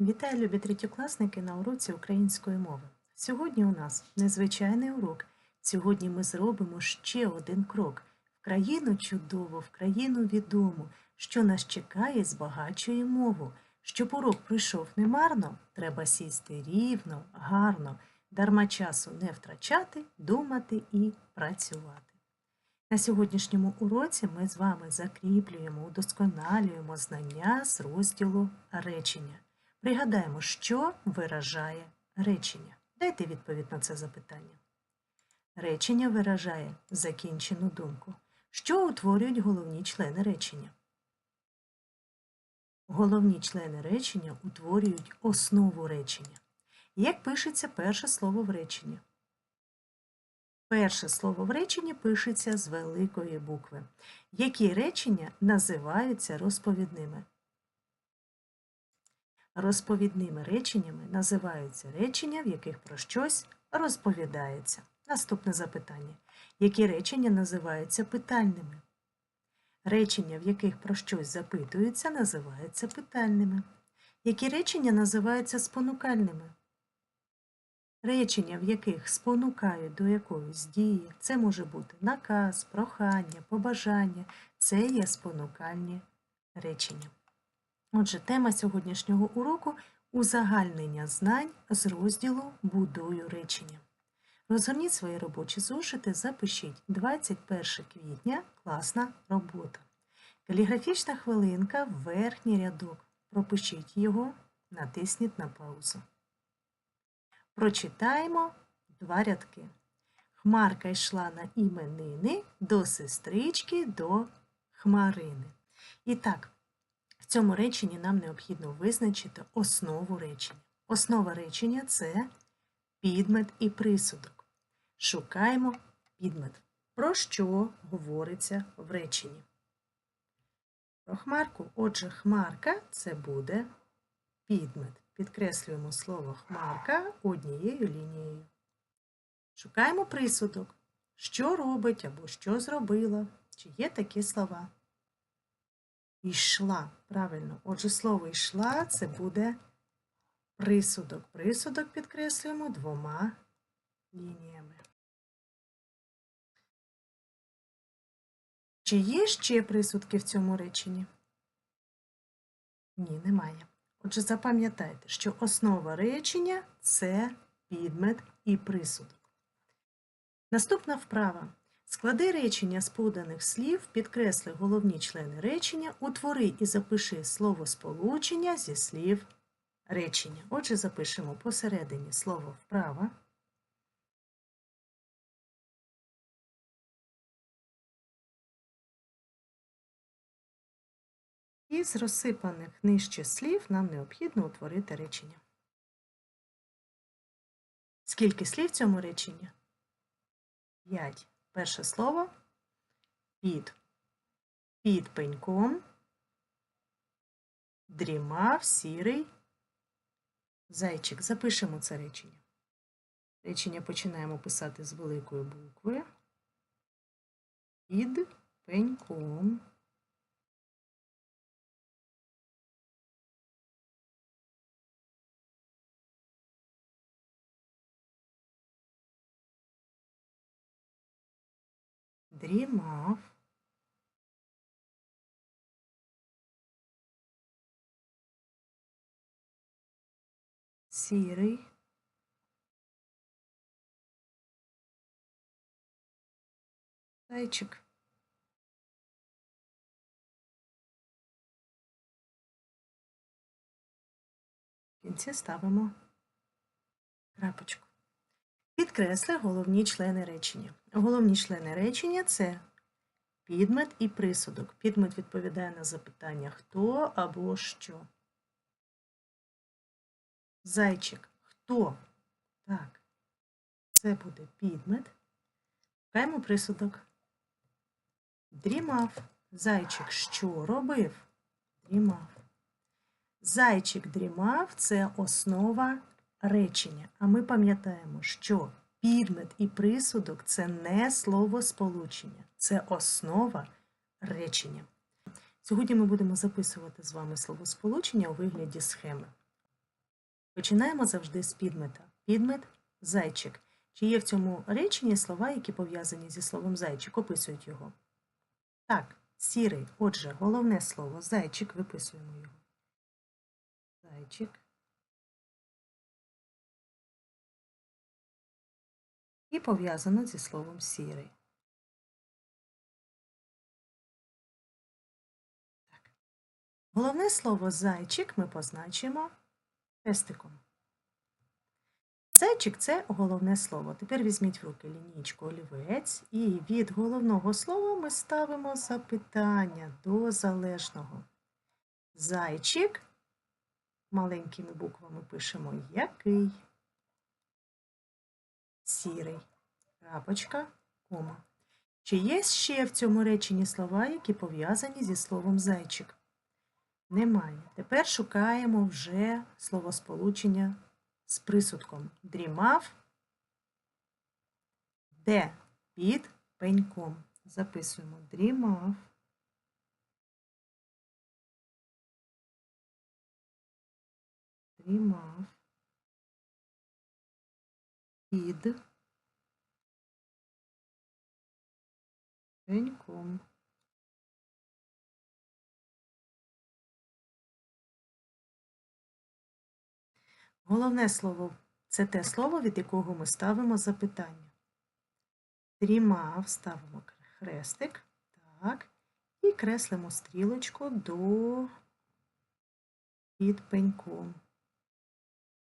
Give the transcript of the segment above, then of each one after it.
Вітаю, любі третьокласники на уроці української мови. Сьогодні у нас незвичайний урок. Сьогодні ми зробимо ще один крок в країну чудову, в країну відому, що нас чекає, збагачує мову. Щоб урок прийшов немарно, треба сісти рівно, гарно, дарма часу не втрачати, думати і працювати. На сьогоднішньому уроці ми з вами закріплюємо, удосконалюємо знання з розділу речення. Пригадаємо, що виражає речення. Дайте відповідь на це запитання. Речення виражає закінчену думку. Що утворюють головні члени речення? Головні члени речення утворюють основу речення. Як пишеться перше слово в реченні? Перше слово в реченні пишеться з великої букви. Які речення називаються розповідними? Розповідними реченнями називаються речення, в яких про щось розповідається. Наступне запитання. Які речення називаються питальними? Речення, в яких про щось запитуються, називаються питальними. Які речення називаються спонукальними? Речення, в яких спонукають до якоїсь дії, це може бути наказ, прохання, побажання, це є спонукальні речення. Отже, тема сьогоднішнього уроку узагальнення знань з розділу Будую речення. Розгорніть свої робочі зошити, запишіть 21 квітня класна робота. Каліграфічна хвилинка верхній рядок. Пропишіть його, натисніть на паузу. Прочитаємо два рядки. Хмарка йшла на іменини до сестрички до хмарини. І так, в цьому реченні нам необхідно визначити основу речення. Основа речення це підмет і присудок. Шукаємо підмет. Про що говориться в реченні? Про хмарку. Отже, хмарка це буде підмет. Підкреслюємо слово хмарка однією лінією. Шукаємо присудок. Що робить або що зробила? Чи є такі слова? Ішла. Правильно. Отже, слово йшла це буде присудок. Присудок підкреслюємо двома лініями. Чи є ще присудки в цьому реченні? Ні, немає. Отже, запам'ятайте, що основа речення це підмет і присудок. Наступна вправа. Склади речення з поданих слів, підкресли головні члени речення, утвори і запиши словосполучення зі слів речення. Отже, запишемо посередині слово вправа. Із розсипаних нижче слів нам необхідно утворити речення. Скільки слів в цьому реченні? П'ять. Перше слово під. Під пеньком дрімав сірий зайчик. Запишемо це речення. Речення починаємо писати з великої букви. Під пеньком. Дрімав. Сірий. Зайчик. В кінці ставимо крапочку. Підкресли головні члени речення. Головні члени речення це підмет і присудок. Підмет відповідає на запитання хто або що. Зайчик хто? Так, це буде підмет. Шукаємо присудок. Дрімав. Зайчик що робив? Дрімав. Зайчик дрімав це основа речення. А ми пам'ятаємо, що підмет і присудок це не словосполучення, це основа речення. Сьогодні ми будемо записувати з вами словосполучення у вигляді схеми. Починаємо завжди з підмета. Підмет зайчик. Чи є в цьому реченні слова, які пов'язані зі словом зайчик, описують його? Так, сірий. Отже, головне слово зайчик, виписуємо його. Зайчик. І пов'язано зі словом сірий. Так. Головне слово зайчик ми позначимо хрестиком. Зайчик це головне слово. Тепер візьміть в руки лінійку олівець, і від головного слова ми ставимо запитання до залежного. Зайчик маленькими буквами пишемо який. Сірий. Крапочка, кома. Чи є ще в цьому реченні слова, які пов'язані зі словом зайчик? Немає. Тепер шукаємо вже словосполучення з присудком. Дрімав, де під пеньком. Записуємо дрімав. Дрімав. Під пеньком. Головне слово це те слово, від якого ми ставимо запитання. Дрімав, ставимо хрестик, так, і креслимо стрілочку до під пеньком.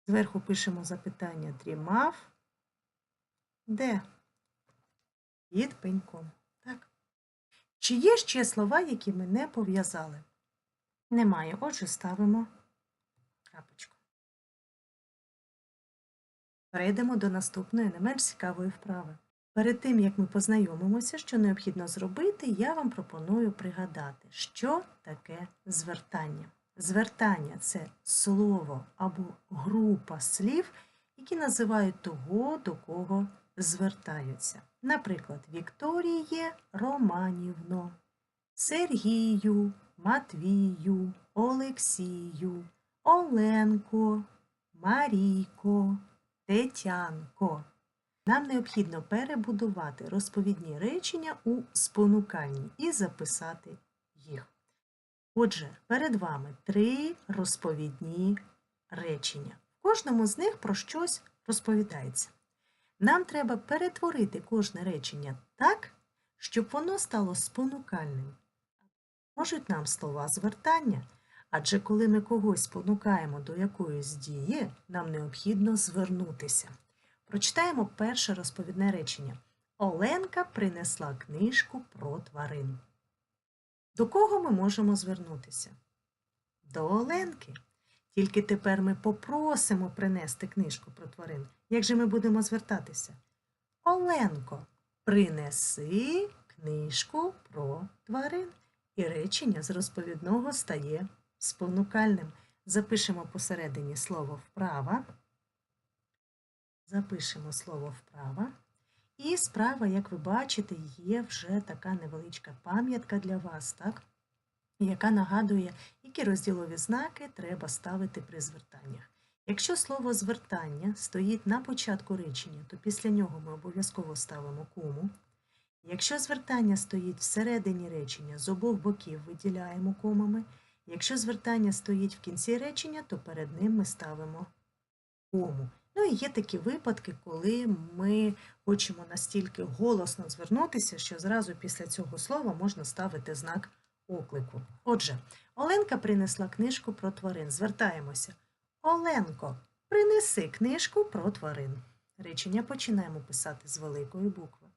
Зверху пишемо запитання дрімав. Де? Під пеньком. Так. Чи є ще слова, які ми не пов'язали? Немає. Отже, ставимо крапочку. Перейдемо до наступної не менш цікавої вправи. Перед тим, як ми познайомимося, що необхідно зробити, я вам пропоную пригадати, що таке звертання. Звертання це слово або група слів, які називають того, до кого звертаються. Наприклад, Вікторіє Романівно, Сергію, Матвію, Олексію, Оленко, Марійко, Тетянко. Нам необхідно перебудувати розповідні речення у спонуканні і записати їх. Отже, перед вами три розповідні речення. В кожному з них про щось розповідається. Нам треба перетворити кожне речення так, щоб воно стало спонукальним. Можуть нам слова звертання, адже коли ми когось спонукаємо до якоїсь дії, нам необхідно звернутися. Прочитаємо перше розповідне речення. Оленка принесла книжку про тварин. До кого ми можемо звернутися? До Оленки. Тільки тепер ми попросимо принести книжку про тварин. Як же ми будемо звертатися? Оленко, принеси книжку про тварин. І речення з розповідного стає спонукальним. Запишемо посередині слово вправа. Запишемо слово вправа. І справа, як ви бачите, є вже така невеличка пам'ятка для вас, так? яка нагадує, які розділові знаки треба ставити при звертаннях. Якщо слово звертання стоїть на початку речення, то після нього ми обов'язково ставимо кому. Якщо звертання стоїть всередині речення, з обох боків виділяємо комами. Якщо звертання стоїть в кінці речення, то перед ним ми ставимо кому. Ну і є такі випадки, коли ми хочемо настільки голосно звернутися, що зразу після цього слова можна ставити знак оклику. Отже, Оленка принесла книжку про тварин. Звертаємося. Оленко, принеси книжку про тварин. Речення починаємо писати з великої букви.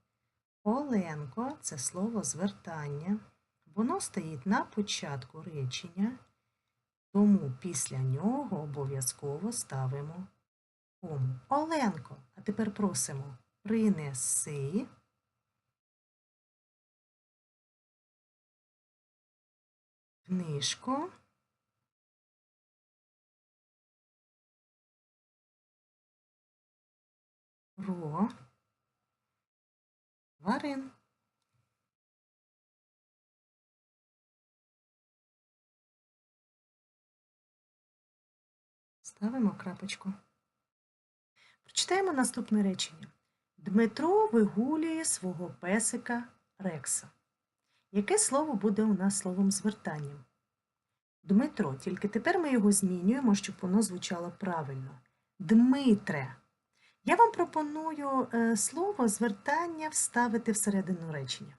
Оленко це слово звертання. Воно стоїть на початку речення, тому після нього обов'язково ставимо кому. Оленко, а тепер просимо принеси книжку про тварин. Ставимо крапочку. Прочитаємо наступне речення. Дмитро вигулює свого песика Рекса. Яке слово буде у нас словом звертанням? Дмитро, тільки тепер ми його змінюємо, щоб воно звучало правильно. Дмитре. Я вам пропоную е, слово звертання вставити всередину речення.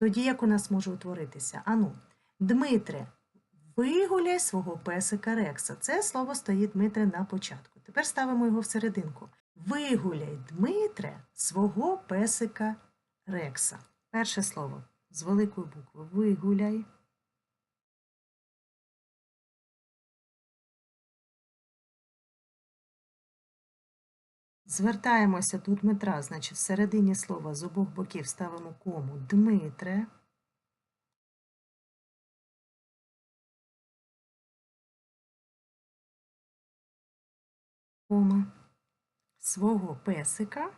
Тоді як у нас може утворитися? Ану, Дмитре, вигуляй свого песика Рекса. Це слово стоїть Дмитре на початку. Тепер ставимо його всерединку. Вигуляй, Дмитре, свого песика Рекса. Перше слово з великої букви. Вигуляй. Звертаємося до Дмитра, значить, всередині слова з обох боків ставимо кому Дмитре. Кома. Свого песика.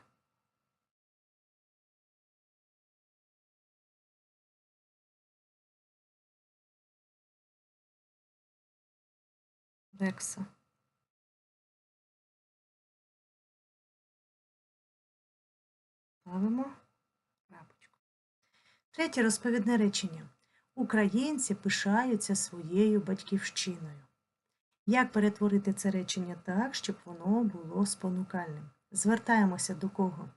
Рекса. Ставимо крапочку. Третє розповідне речення. Українці пишаються своєю батьківщиною. Як перетворити це речення так, щоб воно було спонукальним? Звертаємося до кого?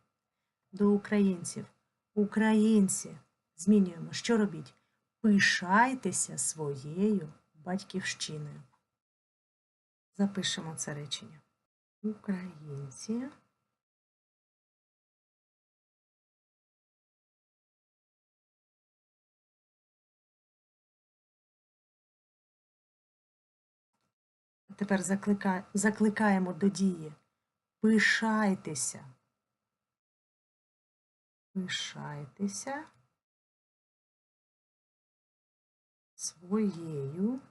До українців. Українці. Змінюємо. Що робіть? Пишайтеся своєю батьківщиною. Запишемо це речення. Українці. Тепер заклика... закликаємо до дії. Пишайтеся. Пишайтеся своєю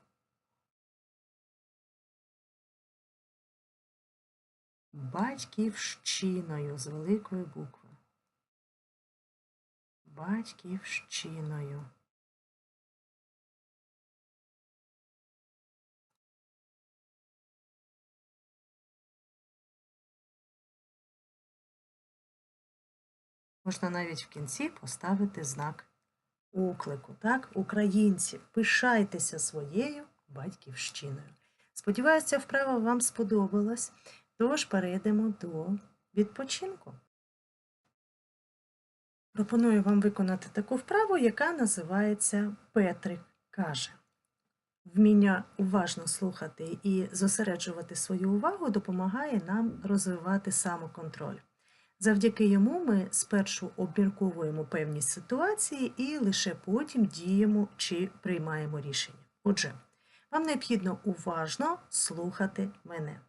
батьківщиною з великої букви. Батьківщиною. Можна навіть в кінці поставити знак оклику. Так, українці, пишайтеся своєю батьківщиною. Сподіваюся, вправа вам сподобалась, тож перейдемо до відпочинку. Пропоную вам виконати таку вправу, яка називається Петрик каже. Вміння уважно слухати і зосереджувати свою увагу допомагає нам розвивати самоконтроль. Завдяки йому ми спершу обмірковуємо певні ситуації і лише потім діємо чи приймаємо рішення. Отже, вам необхідно уважно слухати мене.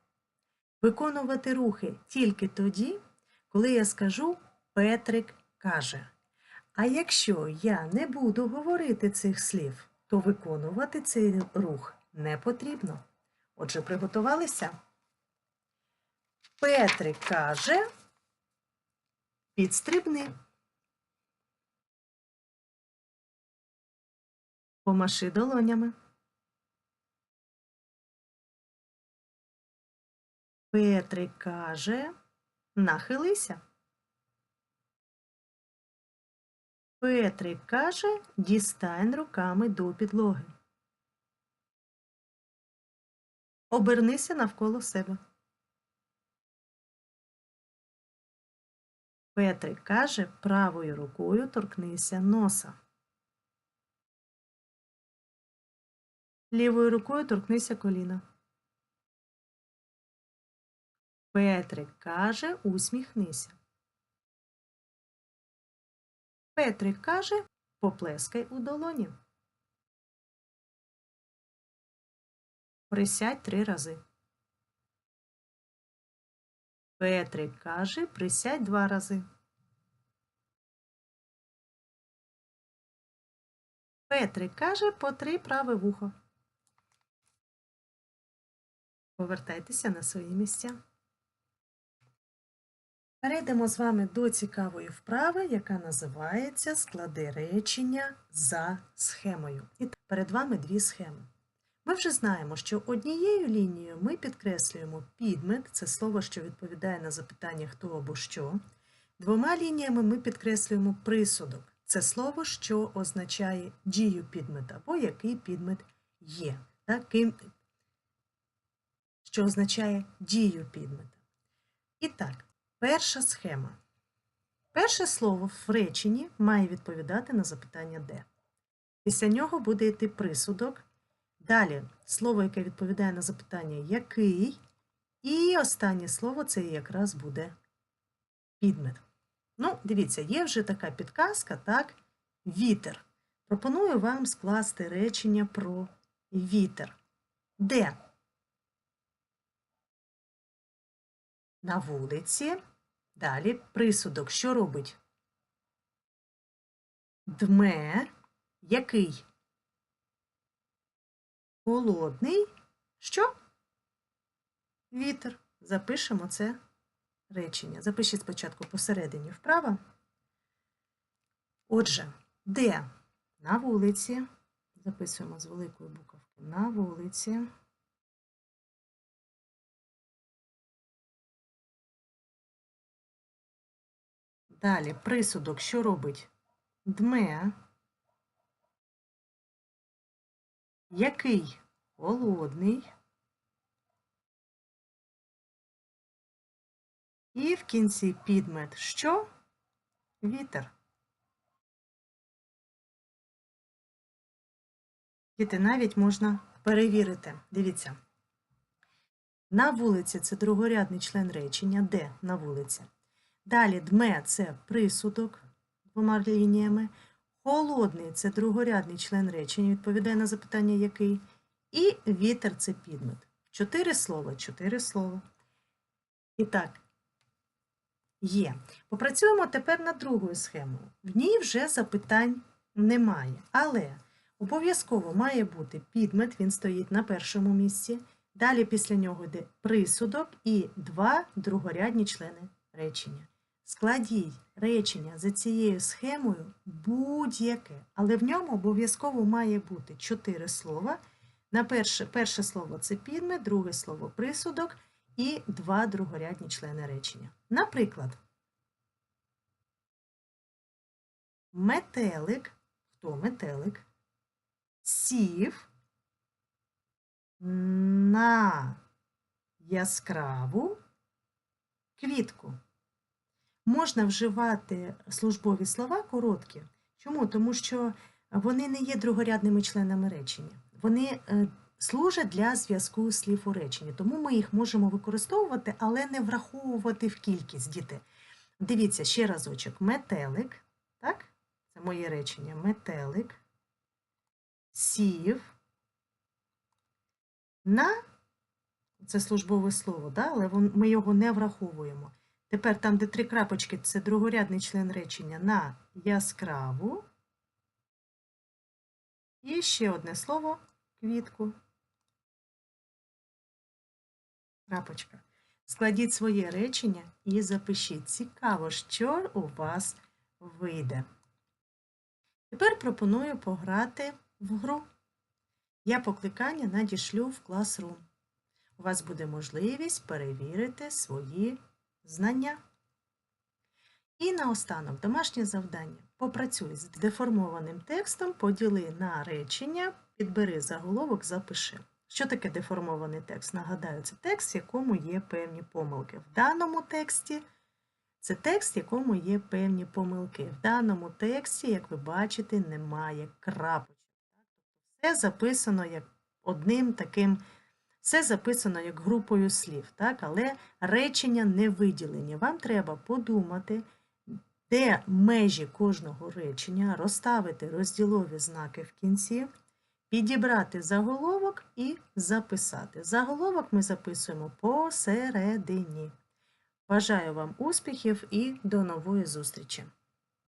Виконувати рухи тільки тоді, коли я скажу Петрик каже. А якщо я не буду говорити цих слів, то виконувати цей рух не потрібно. Отже, приготувалися? Петрик каже. Підстрибни. Помаши долонями. Петрик каже, нахилися. Петрик каже, дістань руками до підлоги. Обернися навколо себе. Петрик каже, правою рукою торкнися носа. Лівою рукою торкнися коліна. Петрик каже, усміхнися. Петрик каже, поплескай у долоні. Присядь три рази. Петрик каже, присядь два рази. Петрик каже, потри праве вухо. Повертайтеся на свої місця. Перейдемо з вами до цікавої вправи, яка називається Склади речення за схемою. І перед вами дві схеми. Ми вже знаємо, що однією лінією ми підкреслюємо підмет, це слово, що відповідає на запитання хто або що. Двома лініями ми підкреслюємо присудок. Це слово, що означає дію підмета, або який підмет є. Так? Що означає дію підмета. І так, перша схема. Перше слово в реченні має відповідати на запитання де. Після нього буде йти присудок. Далі слово, яке відповідає на запитання який. І останнє слово це якраз буде підмет. Ну, дивіться, є вже така підказка, так? Вітер. Пропоную вам скласти речення про вітер. Де? На вулиці. Далі присудок. Що робить? Дме. Який? Холодний. Що? Вітер. Запишемо це речення. Запишіть спочатку посередині вправо. Отже, де? На вулиці. Записуємо з великої буковки. На вулиці. Далі присудок, що робить? Дме. Який? Холодний. І в кінці підмет що? Вітер. Діти, навіть можна перевірити. Дивіться. На вулиці це другорядний член речення. Де на вулиці? Далі дме це присудок двома лініями. Холодний це другорядний член речення, відповідає на запитання який. І вітер це підмет. Чотири слова, чотири слова. І так, є. Попрацюємо тепер над другою схемою. В ній вже запитань немає. Але обов'язково має бути підмет, він стоїть на першому місці. Далі після нього йде присудок і два другорядні члени речення. Складіть речення за цією схемою будь-яке, але в ньому обов'язково має бути чотири слова. На перше, перше слово це підмет, друге слово присудок і два другорядні члени речення. Наприклад, метелик, хто метелик, сів на яскраву квітку. Можна вживати службові слова короткі. Чому? Тому що вони не є другорядними членами речення. Вони е, служать для зв'язку слів у реченні. Тому ми їх можемо використовувати, але не враховувати в кількість діти. Дивіться ще разочок. Метелик, так? Це моє речення. Метелик сів на це службове слово, да? але ми його не враховуємо. Тепер там, де три крапочки, це другорядний член речення на яскраву. І ще одне слово квітку. Крапочка. Складіть своє речення і запишіть. Цікаво, що у вас вийде. Тепер пропоную пограти в гру. Я покликання надішлю в класрум. У вас буде можливість перевірити свої знання. І наостанок домашнє завдання. Попрацюй з деформованим текстом, поділи на речення, підбери заголовок, запиши. Що таке деформований текст? Нагадаю, це текст, в якому є певні помилки. В даному тексті це текст, в якому є певні помилки. В даному тексті, як ви бачите, немає крапочок. Все записано як одним таким все записано як групою слів, так? але речення не виділені. Вам треба подумати, де межі кожного речення, розставити розділові знаки в кінці, підібрати заголовок і записати. Заголовок ми записуємо посередині. Бажаю вам успіхів і до нової зустрічі!